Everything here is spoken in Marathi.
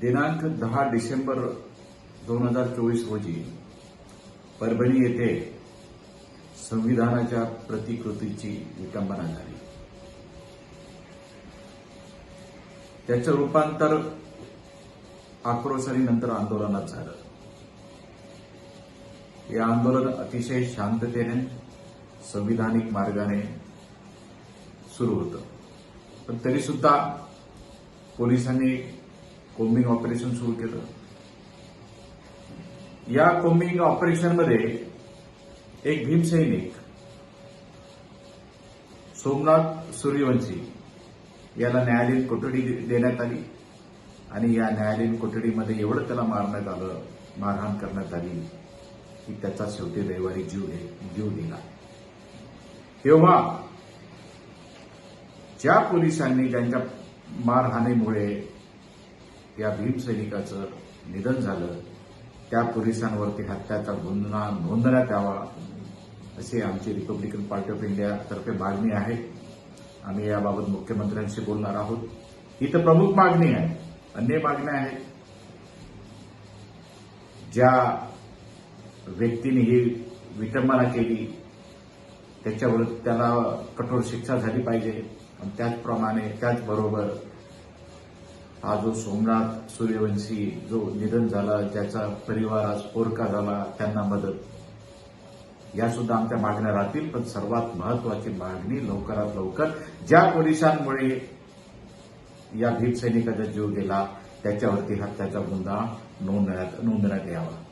दिनांक दहा डिसेंबर दोन हजार चोवीस रोजी परभणी येथे संविधानाच्या प्रतिकृतीची विटंबना झाली. त्याचं रूपांतर आक्रोश नंतर आंदोलनात झालं. हे आंदोलन अतिशय शांततेने संविधानिक मार्गाने सुरू होतं. पण तरी सुद्धा पोलिसांनी कोम्बिंग ऑपरेशन सुरू केलं. या कोम्बिंग ऑपरेशनमध्ये एक भीमसैनिक सोमनाथ सूर्यवंशी याला न्यायालयीन कोठडी देण्यात आली आणि या न्यायालयीन कोठडीमध्ये एवढं त्याला मारण्यात आलं मारहाण करण्यात आली की त्याचा शेवटी रविवारी जीव जीव दिला तेव्हा ज्या पोलिसांनी ज्यांच्या मारहाणीमुळे या भीमसैनिकाचं निधन झालं. त्या पोलिसांवरती हत्याचा गुन्हा नोंदण्यात यावा अशी आमची रिपब्लिकन पार्टी ऑफ इंडियातर्फे मागणी आहे. आम्ही याबाबत मुख्यमंत्र्यांशी बोलणार आहोत. ही तर प्रमुख मागणी आहे अन्य मागण्या आहेत. ज्या व्यक्तीने ही विटंबना केली त्याच्यावर त्याला कठोर शिक्षा झाली पाहिजे. आणि त्याचप्रमाणे त्याचबरोबर हा जो सोमनाथ सूर्यवंशी जो निधन झाला ज्याचा परिवार आज पोरका झाला त्यांना मदत. या सुद्धा आमच्या मागण्या राहतील पण सर्वात महत्वाची मागणी लवकरात लवकर ज्या पोलिसांमुळे या भीमसैनिकाचा जीव गेला त्याच्यावरती हत्याचा गुन्हा नोंदण्यात नोंदण्यात यावा.